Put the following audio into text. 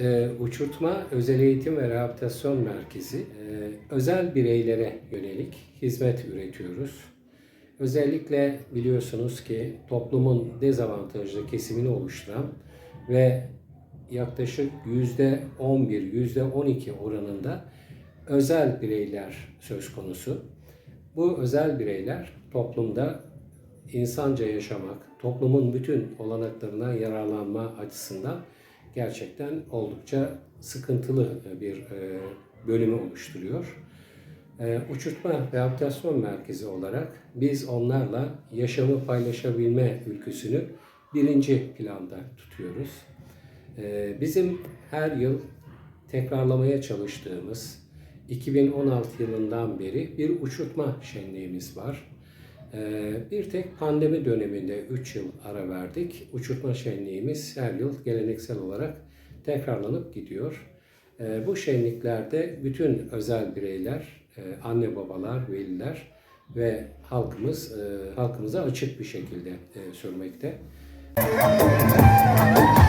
e, Uçurtma Özel Eğitim ve Rehabilitasyon Merkezi e, özel bireylere yönelik hizmet üretiyoruz. Özellikle biliyorsunuz ki toplumun dezavantajlı kesimini oluşturan ve yaklaşık yüzde 11, yüzde 12 oranında özel bireyler söz konusu. Bu özel bireyler toplumda insanca yaşamak, toplumun bütün olanaklarına yararlanma açısından gerçekten oldukça sıkıntılı bir e, bölümü oluşturuyor. E, Uçurtma Rehabilitasyon Merkezi olarak biz onlarla yaşamı paylaşabilme ülküsünü birinci planda tutuyoruz. E, Bizim her yıl tekrarlamaya çalıştığımız 2016 yılından beri bir uçurtma şenliğimiz var. Ee, Bir tek pandemi döneminde 3 yıl ara verdik. Uçurtma şenliğimiz her yıl geleneksel olarak tekrarlanıp gidiyor. Ee, Bu şenliklerde bütün özel bireyler, e, anne babalar, veliler ve halkımız e, halkımıza açık bir şekilde e, sürmekte. Açtım.